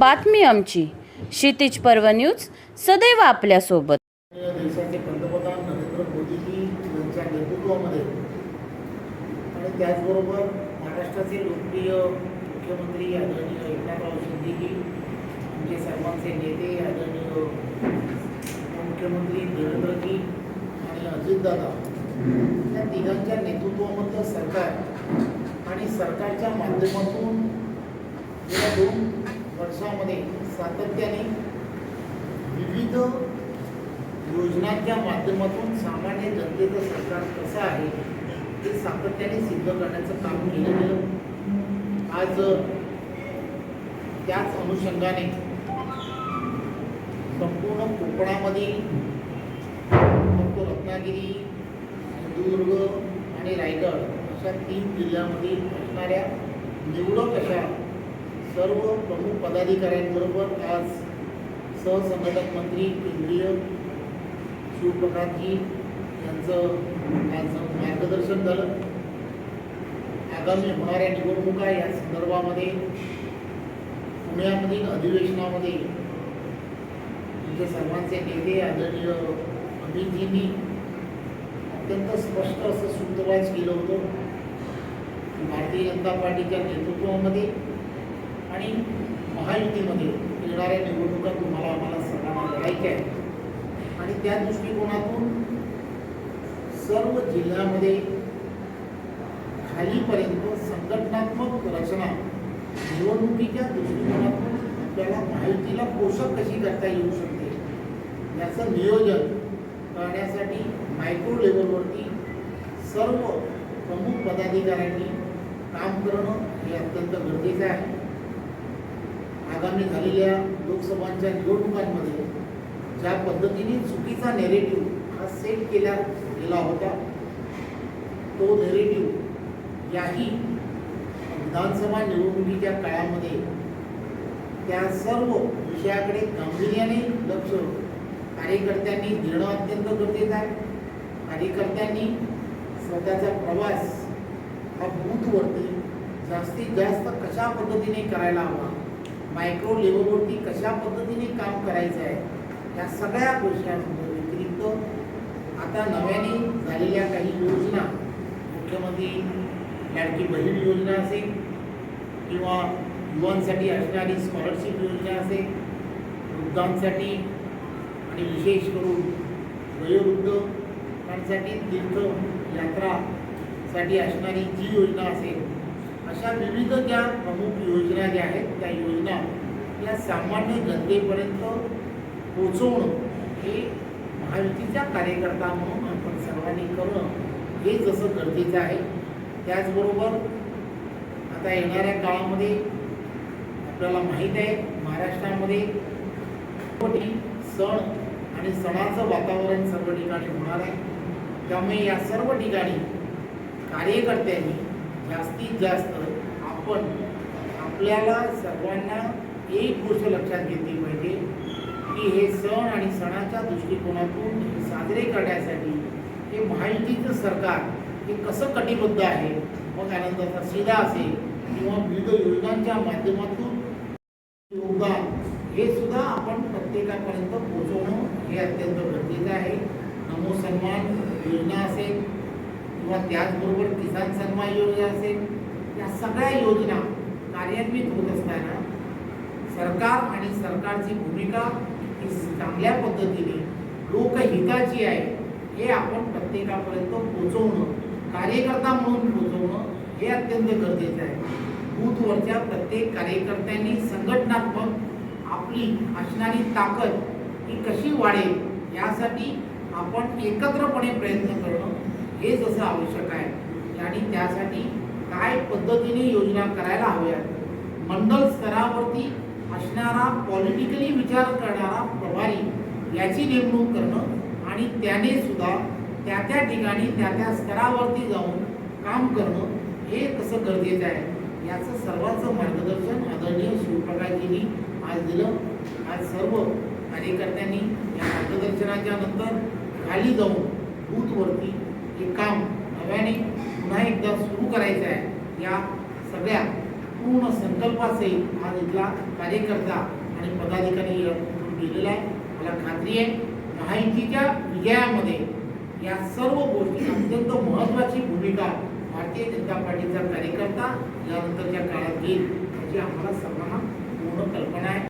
बातमी आमची. क्षितिज पर्व न्यूज सदैव आपल्यासोबत. देशाचे पंतप्रधान नरेंद्र मोदीजी यांच्या नेतृत्वामध्ये आणि त्याचबरोबर महाराष्ट्राचे लोकप्रिय मुख्यमंत्री आदरणीय एकनाथराव शिंदेजी आमचे सर्वांचे नेते आदरणीय मुख्यमंत्री देवेंद्रजी आणि अजितदादा या तिघांच्या नेतृत्वामधलं सरकार आणि सरकारच्या माध्यमातून गेल्या दोन वर्षामध्ये सातत्याने विविध योजनांच्या माध्यमातून सामान्य जनतेचं सरकार कसं आहे ते सातत्याने सिद्ध करण्याचं काम केलं गेलं आज त्याच अनुषंगाने संपूर्ण कोकणामध्ये फक्त रत्नागिरी सिंधुदुर्ग आणि रायगड अशा तीन जिल्ह्यामध्ये असणाऱ्या निवडक अशा सर्व प्रमुख पदाधिकाऱ्यांबरोबर आज सहसंघटक मंत्री केंद्रीय शिवप्रकाशजी यांचं आज मार्गदर्शन झालं. आगामी होणाऱ्या निवडणुका या संदर्भामध्ये पुण्यामधील अधिवेशनामध्ये तुमचे सर्वांचे नेते आदरणीय अमितजींनी अत्यंत स्पष्ट असं सूत्रवाच केलं होतं. भारतीय जनता पार्टीच्या नेतृत्वामध्ये आणि महायुतीमध्ये येणाऱ्या निवडणुका तुम्हाला आम्हाला सर्वांना लढायच्या आहेत. आणि त्या दृष्टिकोनातून सर्व जिल्ह्यामध्ये खालीपर्यंत संघटनात्मक रचना निवडणुकीच्या दृष्टिकोनातून आपल्याला माहितीला पोषक कशी करता येऊ शकते? याचं नियोजन करण्यासाठी मायक्रो लेवलवरती सर्व प्रमुख पदाधिकाऱ्यांनी काम करणं हे अत्यंत गरजेचं आहे. आगामी झालेल्या लोकसभांच्या निवडणुकांमध्ये ज्या पद्धतीने चुकीचा नेरेटिव्ह हा सेट केला गेला होता तो नेरेटिव्ह याही विधानसभा निवडणुकीच्या काळामध्ये त्या सर्व विषयाकडे गांभीर्याने लक्ष कार्यकर्त्यांनी घेणं अत्यंत गरजेचं आहे. कार्यकर्त्यांनी स्वतःचा प्रवास हा बूथवरती जास्तीत जास्त कशा पद्धतीने करायला हवा मायक्रो लेवलवरती कशा पद्धतीने काम करायचं आहे या सगळ्या गोष्टींमध्ये व्यतिरिक्त आता नव्याने झालेल्या काही योजना मुख्यमंत्री लाडकी बहीण योजना असेल किंवा युवांसाठी असणारी स्कॉलरशिप योजना असेल वृद्धांसाठी आणि विशेष करून वयोवृद्धांसाठी तीर्थयात्रासाठी असणारी जी योजना असेल अशा विविध ज्या प्रमुख योजना ज्या आहेत त्या योजना या सामान्य जनतेपर्यंत पोचवणं हे महायुतीचा कार्यकर्ता म्हणून आपण सर्वांनी करणं हे जसं गरजेचं आहे. त्याचबरोबर आता येणाऱ्या काळामध्ये आपल्याला माहीत आहे महाराष्ट्रामध्ये सण आणि सणाचं वातावरण सर्व ठिकाणी होणार आहे. त्यामुळे या सर्व ठिकाणी कार्यकर्त्यांनी जास्तीत जास्त आपण आपल्याला सगळ्यांना एक गोष्ट लक्षात घेतली पाहिजे की हे सण आणि सणाच्या दृष्टिकोनातून साजरे करण्यासाठी हे महायुतीचं सरकार हे कसं कटिबद्ध आहे? मग आनंदाचा शिदा असेल किंवा विविध योजनांच्या माध्यमातून योगदान हे सुद्धा आपण प्रत्येकापर्यंत पोहोचवणं हे अत्यंत गरजेचं आहे. नमो सन्मान योजना असेल किंवा त्याचबरोबर किसान सन्मान योजना असेल योजना कार्यान्वित होत असताना सरकार आणि सरकारची भूमिका ही चांगल्या पद्धतीने लोकहिताची आहे हे आपण प्रत्येकापर्यंत पोचवणं कार्यकर्ता म्हणून पोचवणं हे अत्यंत गरजेचं आहे. बूथवरच्या प्रत्येक कार्यकर्त्यांनी संघटनात्मक आपली असणारी ताकद ही कशी वाढेल यासाठी आपण एकत्रपणे प्रयत्न करणं हे जसं आवश्यक आहे. आणि त्यासाठी काय पद्धतीने योजना करायला हव्यात मंडल स्तरावरती असणारा पॉलिटिकली विचार करणारा प्रभारी याची नेमणूक करणं आणि त्याने सुद्धा त्या त्या ठिकाणी त्या त्या स्तरावरती जाऊन काम करणं हे कसं गरजेचं आहे? याचं सर्वांचं मार्गदर्शन आदरणीय शिवप्रकाशजींनी आज दिलं. आज सर्व कार्यकर्त्यांनी या मार्गदर्शनाच्या नंतर खाली जाऊन बूथवरती हे काम सगळ्यांनी पुन्हा एकदा सुरू करायचं आहे. या सगळ्या पूर्ण संकल्पाचे आज इथला कार्यकर्ता आणि पदाधिकारी इथून गेलेला आहे. मला खात्री आहे महायुतीच्या विजयामध्ये या सर्व गोष्टी अत्यंत महत्त्वाची भूमिका भारतीय जनता पार्टीचा कार्यकर्ता यानंतरच्या काळात घेईल याची आम्हाला सर्वांना पूर्ण कल्पना आहे.